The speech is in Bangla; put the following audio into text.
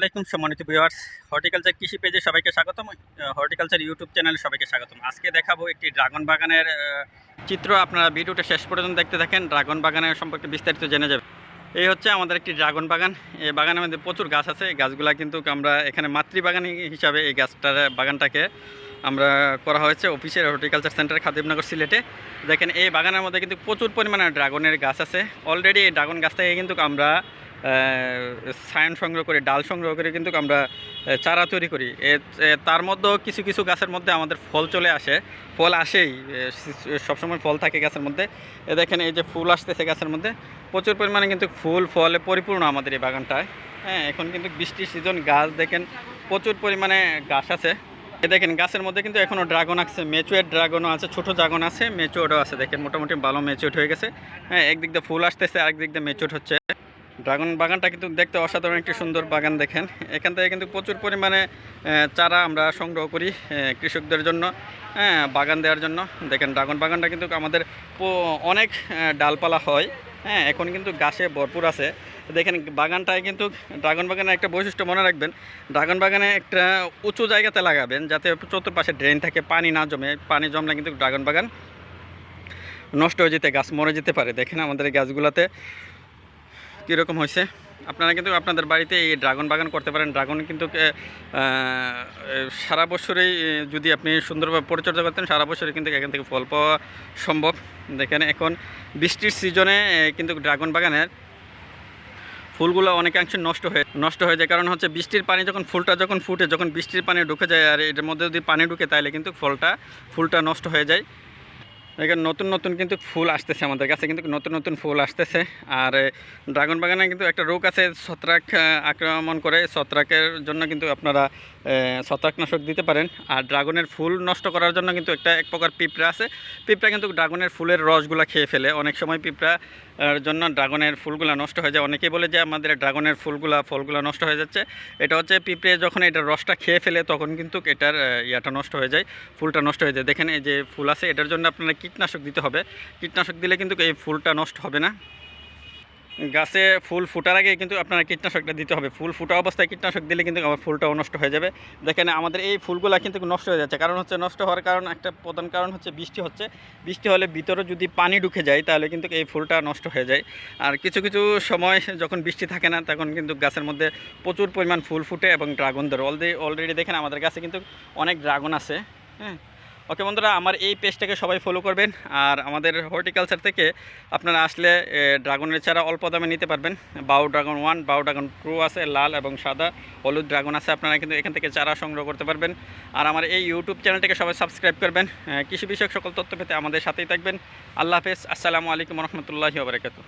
আলাইকুম সম্মানিত ভিউয়ার্স। হর্টিকালচার কৃষি পেজে সবাইকে স্বাগতম। হর্টিকালচার ইউটিউব চ্যানেলে সবাইকে স্বাগতম। আজকে দেখাবো একটি ড্রাগন বাগানের চিত্র। আপনারা ভিডিওটা শেষ পর্যন্ত দেখতে থাকেন। ড্রাগন বাগানের সম্পর্কে বিস্তারিত জেনে যাবে এই হচ্ছে আমাদের একটি ড্রাগন বাগান। এই বাগানের মধ্যে প্রচুর গাছ আছে। গাছগুলা কিন্তু আমরা এখানে মাতৃবাগান হিসাবে এই গাছটার বাগানটাকে আমরা করা হয়েছে অফিসের হর্টিকালচার সেন্টার, খাদিমনগর সিলেটে। দেখেন, এই বাগানের মধ্যে কিন্তু প্রচুর পরিমাণে ড্রাগনের গাছ আছে। অলরেডি এই ড্রাগন গাছ থেকে কিন্তু আমরা সায়ন সংগ্রহ করে, ডাল সংগ্রহ করে কিন্তু আমরা চারা তৈরি করি। তার মধ্যেও কিছু কিছু গাছের মধ্যে আমাদের ফল চলে আসে। ফল আসেই সবসময় ফল থাকে গাছের মধ্যে। এ, দেখেন এই যে ফুল আসতেছে গাছের মধ্যে, প্রচুর পরিমাণে কিন্তু ফুল, ফলে পরিপূর্ণ আমাদের এই বাগানটায়। হ্যাঁ এখন কিন্তু বৃষ্টির সিজন গাছ দেখেন প্রচুর পরিমাণে গাছ আছে। এ, দেখেন গাছের মধ্যে কিন্তু এখনও ড্রাগন আছে মেচুয়ের ড্রাগনও আছে, ছোট ড্রাগন আছে মেচুয়েটও আছে। দেখেন মোটামুটি ভালো মেচুয়েট হয়ে গেছে। হ্যাঁ একদিক দিয়ে ফুল আসতেছে আরেক দিক দিয়ে মেচুয়েট হচ্ছে। ড্রাগন বাগানটা কিন্তু দেখতে অসাধারণ একটি সুন্দর বাগান দেখেন। এখান থেকে কিন্তু প্রচুর পরিমাণে চারা আমরা সংগ্রহ করি কৃষকদের জন্য হ্যাঁ বাগান দেওয়ার জন্য। দেখেন ড্রাগন বাগানটা কিন্তু আমাদের অনেক ডালপালা হয় হ্যাঁ এখন কিন্তু গাছে ভরপুর আছে। দেখেন বাগানটায় কিন্তু ড্রাগন বাগানের একটা বৈশিষ্ট্য মনে রাখবেন, ড্রাগন বাগানে একটা উঁচু জায়গাতে লাগাবেন যাতে চতুর্পাশে ড্রেন থাকে, পানি না জমে। পানি জমলে কিন্তু ড্রাগন বাগান নষ্ট হয়ে যেতে, গাছ মরে যেতে পারে। দেখেন আমাদের গাছগুলোতে কীরকম হয়েছে? আপনারা কিন্তু আপনাদের বাড়িতে এই ড্রাগন বাগান করতে পারেন। ড্রাগন কিন্তু সারা বছরেই যদি আপনি সুন্দরভাবে পরিচর্যা করতেন, সারা বছরই কিন্তু এখান থেকে ফল পাওয়া সম্ভব। দেখেন এখন বৃষ্টির সিজনে কিন্তু ড্রাগন বাগানের ফুলগুলো অনেকাংশে নষ্ট হয়ে নষ্ট হয়ে যায়। কারণ হচ্ছে বৃষ্টির পানি যখন, ফুলটা যখন ফুটে, যখন বৃষ্টির পানি ঢুকে যায়, আর এটার মধ্যে যদি পানি ঢুকে, তাহলে কিন্তু ফলটা, ফুলটা নষ্ট হয়ে যায়। এখানে নতুন নতুন কিন্তু ফুল আসতেছে আমাদের কাছে, কিন্তু নতুন নতুন ফুল আসতেছে। আর ড্রাগন বাগানে কিন্তু একটা রোগ আছে, ছত্রাক আক্রমণ করে। ছত্রাকের জন্য কিন্তু আপনারা ছত্রাকনাশক দিতে পারেন। আর ড্রাগনের ফুল নষ্ট করার জন্য কিন্তু একটা এক প্রকার পিঁপড়া আছে। পিঁপড়া কিন্তু ড্রাগনের ফুলের রসগুলা খেয়ে ফেলে। অনেক সময় পিঁপড়া এর জন্য ড্রাগনের ফুলগুলা নষ্ট হয়ে যায়। অনেকেই বলে যে, আমাদের ড্রাগনের ফুলগুলা, ফলগুলা নষ্ট হয়ে যাচ্ছে। এটা হচ্ছে পিঁপড়ে যখন এটার রসটা খেয়ে ফেলে, তখন কিন্তু এটার ইয়াটা নষ্ট হয়ে যায়, ফুলটা নষ্ট হয়ে যায়। দেখেন, এই যে ফুল আছে, এটার জন্য আপনারা কীটনাশক দিতে হবে। কীটনাশক দিলে কিন্তু এই ফুলটা নষ্ট হবে না। গাছে ফুল ফুটার আগে কিন্তু আপনারা কীটনাশকটা দিতে হবে। ফুল ফুটা অবস্থায় কীটনাশক দিলে কিন্তু আমার ফুলটাও নষ্ট হয়ে যাবে। দেখেন আমাদের এই ফুলগুলো কিন্তু নষ্ট হয়ে যাচ্ছে। কারণ হচ্ছে নষ্ট হওয়ার কারণ একটা প্রধান কারণ হচ্ছে বৃষ্টি হচ্ছে। বৃষ্টি হলে ভিতরে যদি পানি ঢুকে যায় তাহলে কিন্তু এই ফুলটা নষ্ট হয়ে যায়। আর কিছু কিছু সময় যখন বৃষ্টি থাকে না তখন কিন্তু গাছের মধ্যে প্রচুর পরিমাণ ফুল ফুটে এবং ড্রাগন ধরে। অলরেডি অলরেডি দেখেন আমাদের গাছে কিন্তু অনেক ড্রাগন আছে। হ্যাঁ ওকে বন্ধুরা, আমার এই পেজটাকে সবাই ফলো করবেন, আর আমাদের হর্টিকালচার থেকে আপনারা আসলে ড্রাগনের চারা অল্প দামে নিতে পারবেন। BAU dragon one BAU dragon two আছে, লাল এবং সাদা। হলুদ ড্রাগন আছে, আপনারা কিন্তু এখান থেকে চারা সংগ্রহ করতে পারবেন। আর আমার এই ইউটিউব চ্যানেলটাকে সবাই সাবস্ক্রাইব করবেন। কৃষি বিষয়ক সকল তথ্য পেতে আমাদের সাথেই থাকবেন। আল্লাহ হাফেজ, আসসালামু আলাইকুম রহমতুল্লাহি বারকাতু